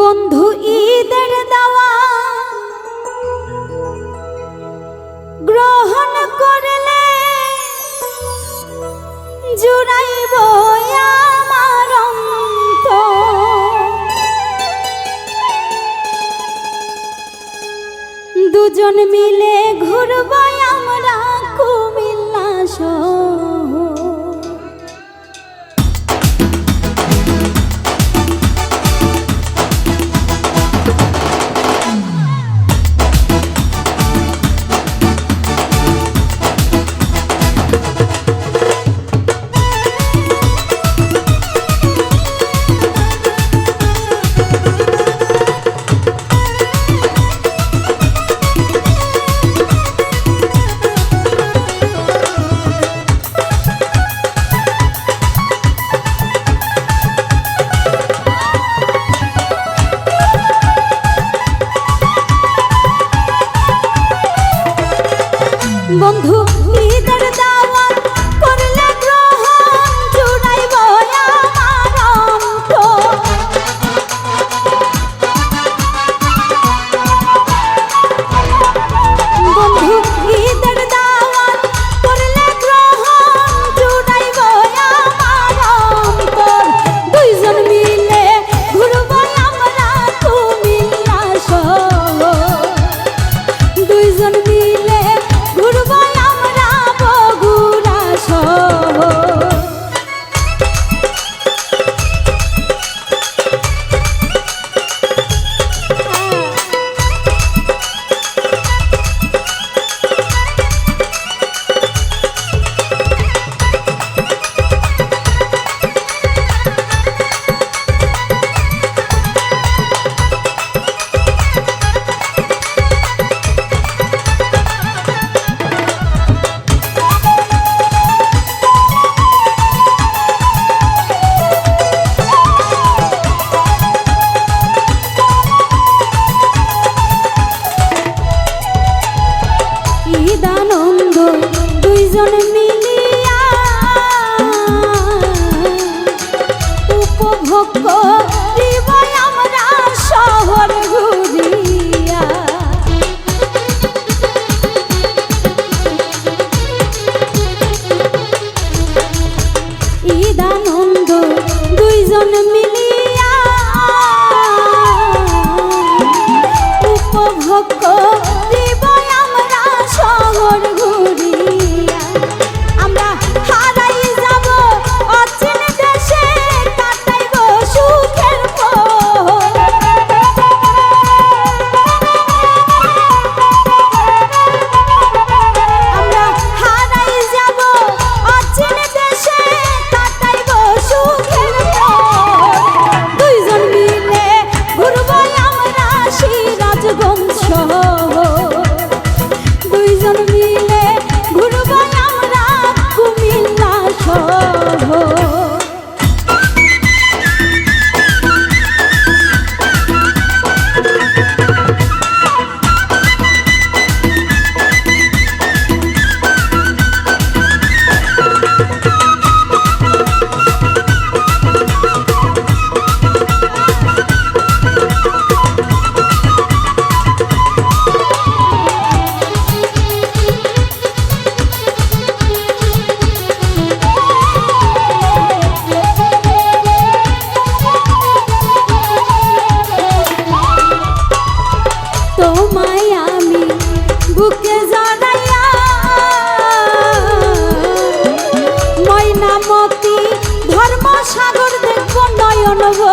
বন্ধু ঈদের দেওয়া। গ্রহণ করলে জুড়াইব দুজন মিলে ঘুরব চিদানন্দ দুইজন মিলিয়া উপভোগ নব